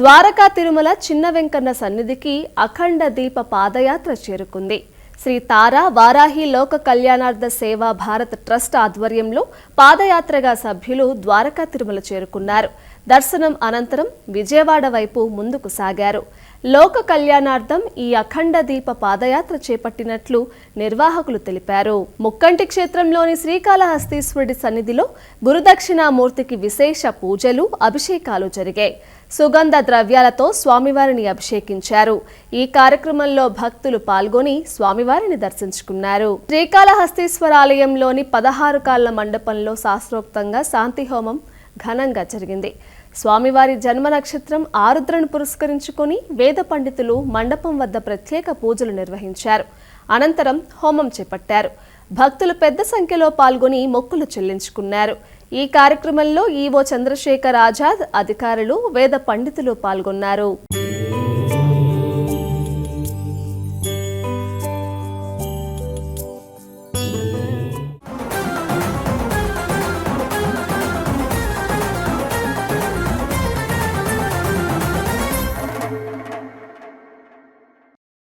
ద్వారకా తిరుమల చిన్న వెంకన్న సన్నిధికి అఖండ దీప పాదయాత్ర చేరుకుంది. శ్రీ తారా వారాహి లోక కళ్యాణార్థ సేవా భారత్ ట్రస్ట్ ఆధ్వర్యంలో పాదయాత్రగా సభ్యులు ద్వారకా తిరుమల చేరుకున్నారు. దర్శనం అనంతరం విజయవాడ వైపు ముందుకు సాగారు. లోక కళ్యాణార్థం ఈ అఖండ దీప పాదయాత్ర చేపట్టినట్లు నిర్వాహకులు తెలిపారు. ముక్కంటి క్షేత్రంలోని శ్రీకాళహస్తీశ్వరుడి సన్నిధిలో గురుదక్షిణామూర్తికి విశేష పూజలు అభిషేకాలు జరిగాయి. సుగంధ ద్రవ్యాలతో స్వామివారిని అభిషేకించారు. ఈ కార్యక్రమంలో భక్తులు పాల్గొని స్వామివారిని దర్శించుకున్నారు. శ్రీకాళహస్తీశ్వర ఆలయంలోని పదహారు కాళ్ళ మండపంలో శాస్త్రోక్తంగా శాంతి హోమం ఘనంగా జరిగింది. స్వామివారి జన్మ నక్షత్రం ఆరుద్రను పురస్కరించుకొని వేద పండితులు మండపం వద్ద ప్రత్యేక పూజలు నిర్వహించారు. అనంతరం హోమం చేపట్టారు. భక్తులు పెద్ద సంఖ్యలో పాల్గొని మొక్కులు చెల్లించుకున్నారు. ఈ కార్యక్రమంలో ఈవో చంద్రశేఖర్ ఆజాద్ అధికారులు వేద పండితులు పాల్గొన్నారు.